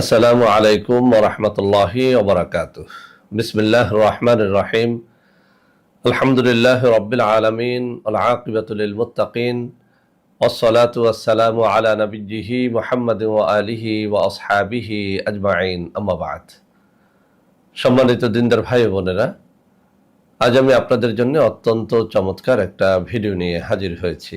আসসালামু আলাইকুম ওরহমতুল্লাহি ওবরাকাত বিসমিল্লাহ রহমান রাহিম। আলহামদুলিল্লাহ রবিল আলমিন আলআকিবতুল মুতাকিন ওসলাত ওয়াসালামু আলা নবীজিহি মোহাম্মদ ও আলিহি ও আসহাবিহি আজমাইন। আম্মাবাদ সম্মানিত দিনদার ভাই বোনেরা, আজ আমি আপনাদের জন্য অত্যন্ত চমৎকার একটা ভিডিও নিয়ে হাজির হয়েছি।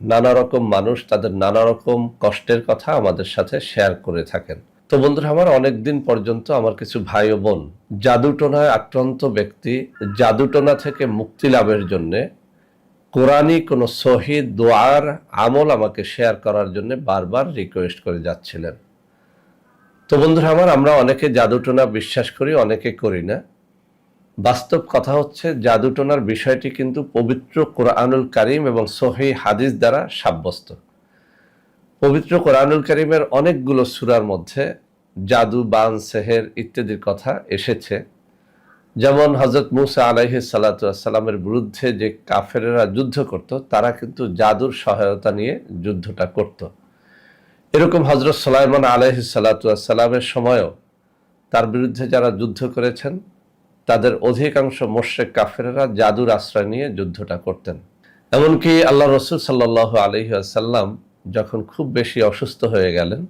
নানা রকম মানুষ তাদের নানা রকম কষ্টের কথা আমাদের সাথে শেয়ার করে থাকেন। তো বন্ধুরা, আমার অনেক দিন পর্যন্ত আমার কিছু ভাই ও বোন জাদুটোনায় আক্রান্ত ব্যক্তি জাদুটোনা থেকে মুক্তি লাভের জন্যে কোরআনই কোনো শহীদ দোয়ার আমল আমাকে শেয়ার করার জন্য বারবার রিকোয়েস্ট করে যাচ্ছিলেন। তো বন্ধুরা, আমার, আমরা অনেকে জাদুটোনা বিশ্বাস করি, অনেকে করি না। বাস্তব কথা হচ্ছে জাদুটোনার বিষয়টি কিন্তু পবিত্র কোরআনুল কারিম এবং সহি হাদিস দ্বারা সাব্যস্ত। পবিত্র কোরআনুল কারিমের অনেকগুলো সুরার মধ্যে জাদু, বান, সেহের ইত্যাদির কথা এসেছে। যেমন হজরত মুসা আলাইহি সাল্লাতামের বিরুদ্ধে যে কাফেরেরা যুদ্ধ করত, তারা কিন্তু জাদুর সহায়তা নিয়ে যুদ্ধটা করত। এরকম হজরত সালাইমান আলাইহি সাল্লাতামের সময়ও তার বিরুদ্ধে যারা যুদ্ধ করেছেন তাদের অধিকাংশ মোর্শেক কাফেরা জাদুর আশ্রয় নিয়ে যুদ্ধটা করতেন। এমনকি আল্লাহ রসুল সাল্লাহ আলহি আসাল্লাম যখন খুব বেশি অসুস্থ হয়ে গেলেন,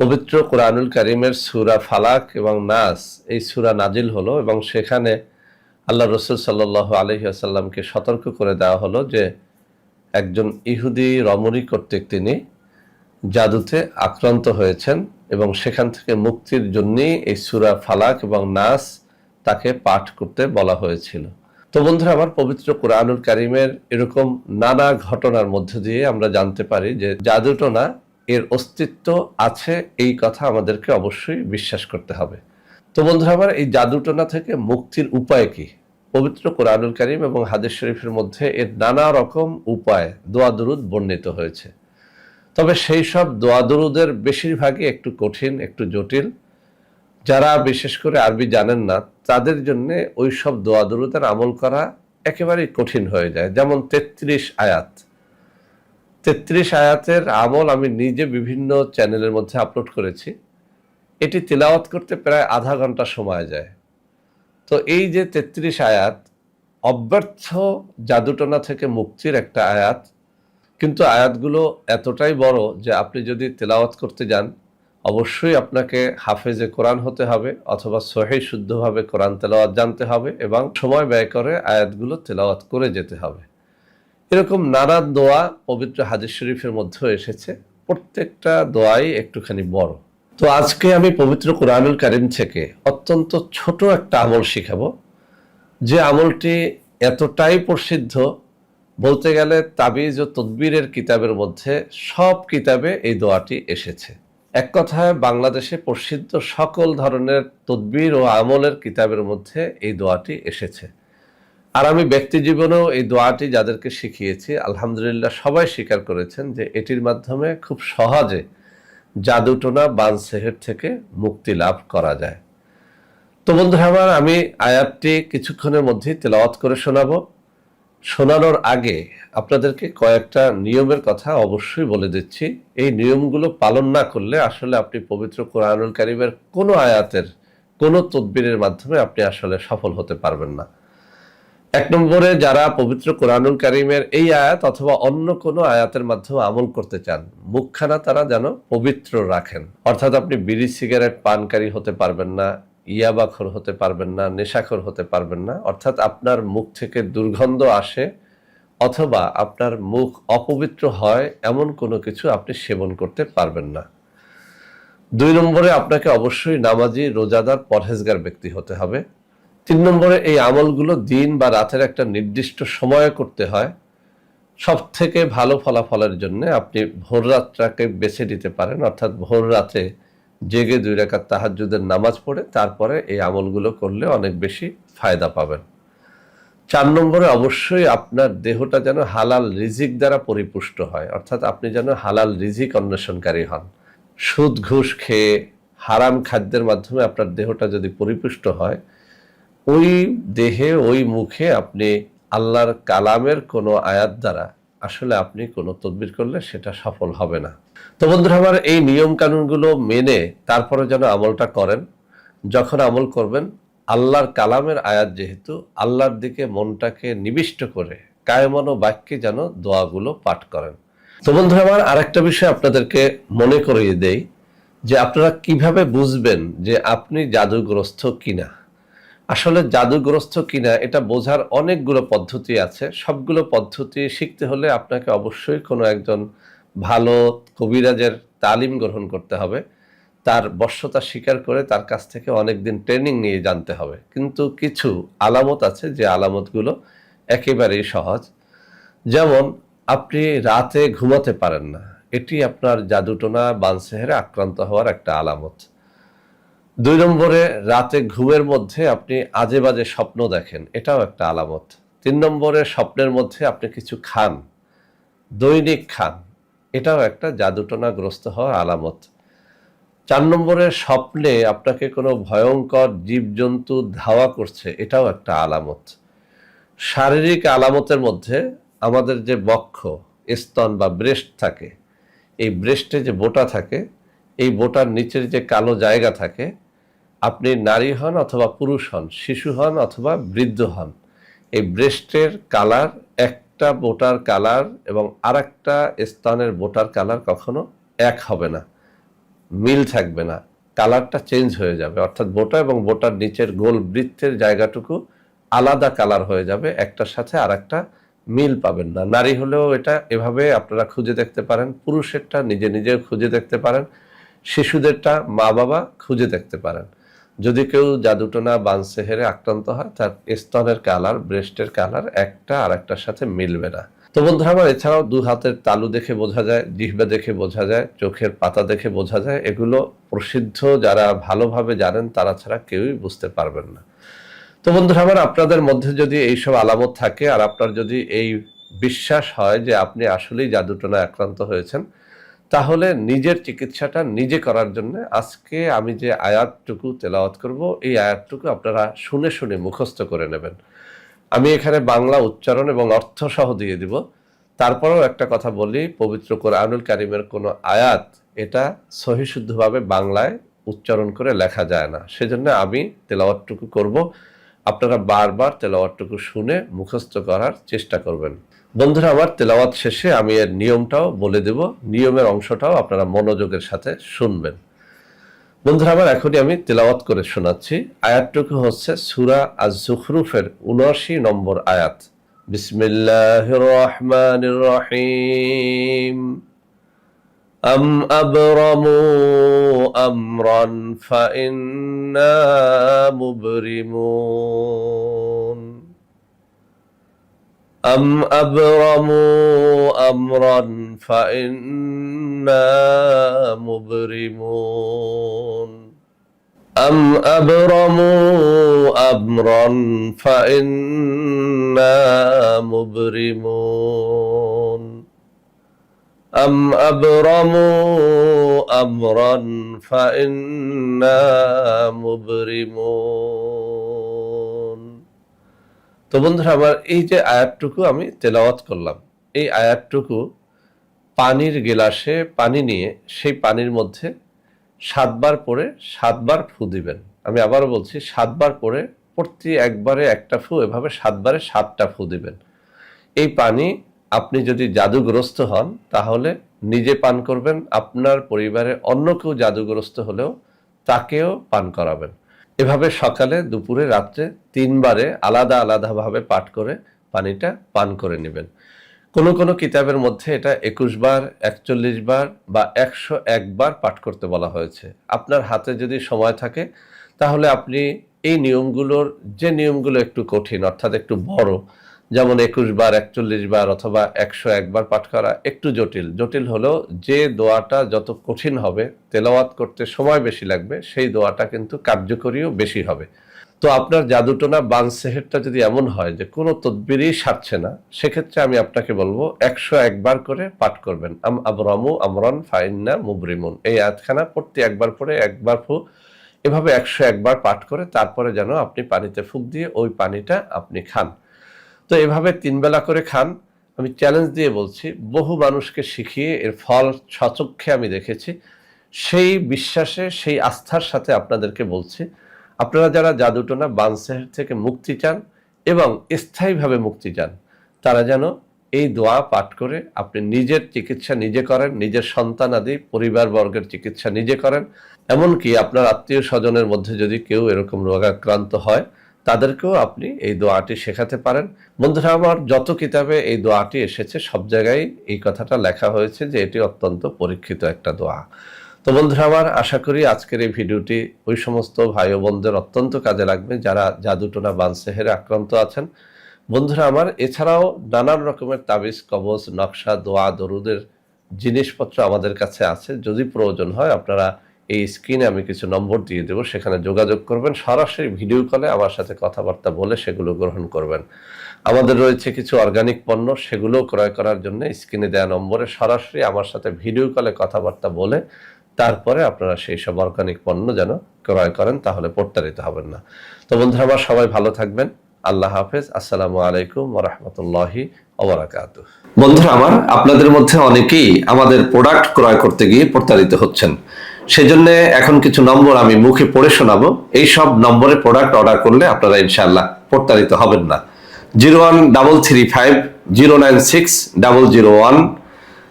পবিত্র কোরআনুল করিমের সুরা ফালাক এবং নাস এই সুরা নাজিল হলো এবং সেখানে আল্লাহ রসুল সাল্লাহ আলহি আসাল্লামকে সতর্ক করে দেওয়া হলো যে একজন ইহুদি রমণী কর্তৃক তিনি জাদুতে আক্রান্ত হয়েছেন এবং সেখান থেকে মুক্তির জন্যই এই সুরা ফালাক এবং নাস তাকে পাঠ করতে বলা হয়েছিল। তো বন্ধুরা, আমার পবিত্র কোরআনুল কারিমের এরকম নানা ঘটনার মধ্য দিয়ে আমরা জানতে পারি যে জাদুটনা এর অস্তিত্ব আছে এই কথা আমাদেরকে অবশ্যই বিশ্বাস করতে হবে। তো বন্ধুরা, আমার এই জাদুটনা থেকে মুক্তির উপায় কি? পবিত্র কোরআনুল কারিম এবং হাদিস শরীফের মধ্যে এর নানা রকম উপায় দোয়া দরুদ বর্ণিত হয়েছে। তবে সেই সব দোয়া দরুদের বেশিরভাগই একটু কঠিন, একটু জটিল। যারা বিশেষ করে আরবি জানেন না, তাদের জন্য ওই সব দোয়া দরুদের আমল করা একেবারেই কঠিন হয়ে যায়। যেমন তেত্রিশ আয়াত। তেত্রিশ আয়াতের আমল আমি নিজে বিভিন্ন চ্যানেলের মধ্যে আপলোড করেছি। এটি তেলাওয়াত করতে প্রায় আধা ঘণ্টা সময় যায়। তো এই যে তেত্রিশ আয়াত, অব্যর্থ জাদুটনা থেকে মুক্তির একটা আয়াত, কিন্তু আয়াতগুলো এতটাই বড় যে আপনি যদি তেলাওয়াত করতে যান অবশ্যই আপনাকে হাফেজে কোরআন হতে হবে অথবা সহি শুদ্ধভাবে কোরআন তেলাওয়াত জানতে হবে এবং সময় ব্যয় করে আয়াতগুলো তেলাওয়াত করে যেতে হবে। এরকম নানা দোয়া পবিত্র হাদিস শরীফের মধ্যেও এসেছে। প্রত্যেকটা দোয়াই একটুখানি বড়। তো আজকে আমি পবিত্র কোরআনুল কারিম থেকে অত্যন্ত ছোট একটা আমল শিখাবো। যে আমলটি এতটাই প্রসিদ্ধ, বলতে গেলে তাবিজ ও তদবিরের কিতাবের মধ্যে সব কিতাবে এই দোয়াটি এসেছে। এক কথায়, বাংলাদেশে প্রসিদ্ধ সকল ধরনের তদবির ও আমলের কিতাবের মধ্যে এই দোয়াটি এসেছে। আর আমি ব্যক্তি জীবনেও এই দোয়াটি যাদেরকে শিখিয়েছি, আলহামদুলিল্লাহ সবাই স্বীকার করেছেন যে এটির মাধ্যমে খুব সহজে জাদুটোনা বান সেহের থেকে মুক্তি লাভ করা যায়। তো বন্ধুরা আমার, আমি আয়াতটি কিছুক্ষণের মধ্যেই তেলাওয়াত করে শোনাবো। শোনানোর আগে আপনাদেরকে কয়েকটা নিয়মের কথা অবশ্যই বলে দিচ্ছি। এই নিয়মগুলো পালন না করলে আসলে আপনি পবিত্র কোরআনুল কারিমের কোনো আয়াতের, কোনো তদবিরের মাধ্যমে আপনি আসলে সফল হতে পারবেন না। এক নম্বরে, যারা পবিত্র কোরআনুল কারিমের এই আয়াত অথবা অন্য কোনো আয়াতের মাধ্যমে আমল করতে চান, মুখখানা তারা যেন পবিত্র রাখেন। অর্থাৎ আপনি বিড়ি, সিগারেট পানকারী হতে পারবেন না ইয়াবাখর হতে পারবেন না, নেশাখর হতে পারবেন না, অর্থাৎ আপনার মুখ থেকে দুর্গন্ধ আসে অথবা আপনার মুখ অপবিত্র হয়, এমন কোনো কিছু আপনি সেবন করতে পারবেন না। দুই নম্বরে আপনাকে অবশ্যই নামাজি, রোজাদার, পরহেজগার ব্যক্তি হতে হবে। তিন নম্বরে এই আমলগুলো দিন বা রাতের একটা নির্দিষ্ট সময়ে করতে হয়। সব থেকে ভালো ফলাফলের জন্য আপনি ভোর রাতটাকে বেছে নিতে পারেন, অর্থাৎ ভোর রাতে জেগে দুই রাকাত তাহাজ্জুদের নামাজ পড়ে, তারপরে এই আমলগুলো করলে অনেক বেশি ফায়দা পাবেন। চার নম্বরে অবশ্যই আপনার দেহটা যেন হালাল রিজিক দ্বারা পরিপুষ্ট হয়, অর্থাৎ আপনি যেন হালাল রিজিক অন্বেষণকারী হন। সুদ, ঘুষ খেয়ে হারাম খাদ্যের মাধ্যমে আপনার দেহটা যদি পরিপুষ্ট হয়, ওই দেহে, ওই মুখে আপনি আল্লাহর কালামের কোনো আয়াত দ্বারা আসলে আপনি কোনো তদবির করলে সেটা সফল হবে না। তো বন্ধুরা, আমার এই নিয়ম কানুনগুলো মেনে তারপরে যেন আমলটা করেন। যখন আমল করবেন, আল্লাহর কালামের আয়াত যেহেতু, আল্লাহর দিকে মনটাকে নিবিষ্ট করে কায়মন বাক্যে যেন দোয়াগুলো পাঠ করেন। তো বন্ধুরা, আমার আরেকটা বিষয় আপনাদেরকে মনে করিয়ে দেই, যে আপনারা কীভাবে বুঝবেন যে আপনি জাদুগ্রস্ত কিনা? আসলে জাদুগ্রস্ত কিনা, এটা বোঝার অনেকগুলো পদ্ধতি আছে। সবগুলো পদ্ধতি শিখতে হলে আপনাকে অবশ্যই কোনো একজন ভালো কবিরাজের তালিম গ্রহণ করতে হবে। তার বশ্যতা স্বীকার করে তার কাছ থেকে অনেক দিন ট্রেনিং নিয়ে জানতে হবে। কিন্তু কিছু আলামত আছে যে আলামতগুলো একেবারেই সহজ। যেমন, আপনি রাতে ঘুমাতে পারেন না। এটি আপনার জাদুটোনা বানসেহেরে আক্রান্ত হওয়ার একটা আলামত। দুই নম্বরে, রাতে ঘুমের মধ্যে আপনি আজে বাজে স্বপ্ন দেখেন, এটাও একটা আলামত। তিন নম্বরে, স্বপ্নের মধ্যে আপনি কিছু খান, দৈনিক খান। এটাও একটা জাদুটনাগ্রস্ত হওয়ার আলামত। চার নম্বরে স্বপ্নে আপনাকে কোনো ভয়ঙ্কর জীবজন্তু ধাওয়া করছে, এটাও একটা আলামত। শারীরিক আলামতের মধ্যে আমাদের যে বক্ষ, স্তন বা ব্রেস্ট থাকে, এই ব্রেস্টে যে বোটা থাকে, এই বোটার নিচের যে কালো জায়গা থাকে, আপনি নারী হন অথবা পুরুষ হন, শিশু হন অথবা বৃদ্ধ হন, এই ব্রেস্টের কালার একটা বোটার কালার এবং আরেকটা স্থানের বোটার কালার কখনো এক হবে না, মিল থাকবে না, কালারটা চেঞ্জ হয়ে যাবে। অর্থাৎ বোটা এবং বোটার নিচের গোল বৃত্তের জায়গাটুকু আলাদা কালার হয়ে যাবে, একটার সাথে আর একটা মিল পাবেন না। নারী হলেও এটা এভাবে আপনারা খুঁজে দেখতে পারেন, পুরুষেরটা নিজে নিজে খুঁজে দেখতে পারেন, শিশুদেরটা মা বাবা খুঁজে দেখতে পারেন। যদি কেউ জাদুটোনা বানসেহেরে আক্রান্ত হয়, তার স্তনের কালার, ব্রেস্টের কালার একটা আর একটার সাথে মিলবে না। তো বন্ধুরা, আমার এছাড়াও দু হাতের তালু দেখে বোঝা যায়, জিহ্বা দেখে বোঝা যায়, চোখের পাতা দেখে বোঝা যায়, এগুলো প্রসিদ্ধ যারা ভালোভাবে জানেন, তারা ছাড়া কেউই বুঝতে পারবেন না। তো বন্ধুরা, আমার আপনাদের মধ্যে যদি এইসব আলামত থাকে, আর আপনার যদি এই বিশ্বাস হয় যে আপনি আসলেই জাদুটনায় আক্রান্ত হয়েছেন তাহলে নিজের চিকিৎসাটা নিজে করার জন্য আজকে আমি যে আয়াতটুকু তেলাওয়াত করব, এই আয়াতটুকু আপনারা শুনে শুনে মুখস্থ করে নেবেন। আমি এখানে বাংলা উচ্চারণ এবং অর্থ সহ দিয়ে দিব। তারপরেও একটা কথা বলি, পবিত্র কোরআনুল কারিমের কোনো আয়াত এটা সহিশুদ্ধভাবে বাংলায় উচ্চারণ করে লেখা যায় না। সেজন্য আমি তেলাওয়াতটুকু করব। আপনারা বারবার তেলাওয়াতটুকু শুনে মুখস্থ করার চেষ্টা করবেন। বন্ধুরা আমার তেলাওয়াত শেষে আমি এর নিয়মটাও বলে দেব নিয়মের অংশটাও আপনারা মনোযোগের সাথে শুনবেন বন্ধুরা আমার এখনই আমি তেলাওয়াত করে শোনাচ্ছি আয়াতটুকু হচ্ছে সুরা আজ জুখরুফের উনআশি নম্বর আয়াত বিসমিল্লাহ রহমান রহিম أم أبرموا أمرا فإنا مبرمون أم أبرموا أمرا فإنا مبرمون أم أبرموا أمرا فإنا مبرمون أم أبرموا أمرا فإنا مبرمون তো বন্ধুরা, আমার এই যে আয়াতটুকু আমি তেলাওয়াত করলাম, এই আয়াতটুকু পানির গেলাসে পানি নিয়ে সেই পানির মধ্যে সাতবার পরে সাতবার ফু দিবেন। আমি আবারও বলছি, সাতবার পরে প্রতি একবারে একটা ফু, এভাবে সাতবারে সাতটা ফু দিবেন। এই পানি আপনি যদি জাদুগ্রস্ত হন, তাহলে নিজে পান করবেন, আপনার পরিবারে অন্য কেউ জাদুগ্রস্ত হলেও তাকেও পান করাবেন। এভাবে সকালে, দুপুরে, রাত্রে তিনবারে আলাদা আলাদাভাবে পাঠ করে পানিটা পান করে নেবেন। কোনো কোনো কিতাবের মধ্যে এটা একুশ বার, একচল্লিশ বার বা একশো একবার পাঠ করতে বলা হয়েছে। আপনার হাতে যদি সময় থাকে, তাহলে আপনি এই নিয়মগুলোর, যে নিয়মগুলো একটু কঠিন অর্থাৎ একটু বড় যেমন একুশ বার, একচল্লিশ বার অথবা একশো একবার পাঠ করা একটু জটিল। জটিল হলো যে দোয়াটা যত কঠিন হবে, তেলাওয়াত করতে সময় বেশি লাগবে, সেই দোয়াটা কিন্তু কার্যকরীও বেশি হবে। তো আপনার জাদুটোনা বান সেহেরটা যদি এমন হয় যে কোনো তদবিরই সারছে না, সেক্ষেত্রে আমি আপনাকে বলব একশো একবার করে পাঠ করবেন। আম আমরন ফাইন্না মুবরিমুন। এই আয়াতখানা পড়তে একবার পরে একবার ফু। এভাবে একশো একবার পাঠ করে তারপরে যেন আপনি পানিতে ফুক দিয়ে ওই পানিটা আপনি খান। তো এভাবে তিন বেলা করে খান। আমি চ্যালেঞ্জ দিয়ে বলছি, বহু মানুষকে শিখিয়ে এর ফল সচক্ষে আমি দেখেছি। সেই বিশ্বাসে, সেই আস্থার সাথে আপনাদেরকে বলছি, আপনারা যারা জাদুটোনা বানসেহের থেকে মুক্তি চান এবং স্থায়ীভাবে মুক্তি চান, তারা যেন এই দোয়া পাঠ করে আপনি নিজের চিকিৎসা নিজে করেন, নিজের সন্তান আদি, পরিবারবর্গের চিকিৎসা নিজে করেন। এমনকি আপনার আত্মীয় স্বজনের মধ্যে যদি কেউ এরকম রোগাক্রান্ত হয় তাদেরকেও আপনি এই দোয়াটি শেখাতে পারেন। বন্ধুরা, আমার যত কিতাবে এই দোয়াটি এসেছে, সব জায়গায় এই কথাটা লেখা হয়েছে যে এটি অত্যন্ত পরীক্ষিত একটা দোয়া। তো বন্ধুরা, আমার আশা করি আজকের এই ভিডিওটি ওই সমস্ত ভাই বোনদের অত্যন্ত কাজে লাগবে যারা জাদুটোনা বানসেহেরে আক্রান্ত আছেন। বন্ধুরা, আমার এছাড়াও নানান রকমের তাবিজ, কবজ, নকশা, দোয়া, দরুদের জিনিসপত্র আমাদের কাছে আছে। যদি প্রয়োজন হয়, আপনারা এই স্ক্রিনে আমি কিছু নম্বর দিয়ে দেবো, সেখানে যোগাযোগ করবেন, সরাসরি ভিডিও কলে আমার সাথে কথাবার্তা বলে সেগুলো গ্রহণ করবেন। আমাদের রয়েছে কিছু অর্গানিক পণ্য সেগুলো ক্রয় করার জন্য স্ক্রিনে দেওয়া নম্বরে সরাসরি আমার সাথে ভিডিও কলে কথাবার্তা বলে, তারপরে আপনারা সেই সব অর্গানিক পণ্য যেন ক্রয় করেন, তাহলে প্রতারিত হবেন না। তো বন্ধুরা, আমার সবাই ভালো থাকবেন, আল্লাহ হাফেজ, আসসালামু আলাইকুম ওরহমতুল্লাহি ওবরাকাত বন্ধুরা, আমার আপনাদের মধ্যে অনেকেই আমাদের প্রোডাক্ট ক্রয় করতে গিয়ে প্রতারিত হচ্ছেন। সেজন্য এখন কিছু নম্বর আমি মুখে পড়ে শোনাবো। এই সব নম্বরে প্রোডাক্ট অর্ডার করলে আপনারা ইনশাআল্লাহ প্রতারিত হবেন না। Zero one double three five zero nine six double zero one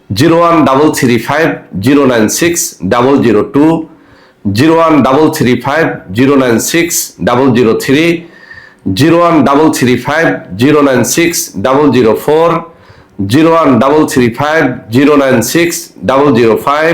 zero one double three five zero nine six double zero two zero one double three five zero nine six double zero three zero one double three five zero nine six double zero four zero one double three five zero nine six double zero five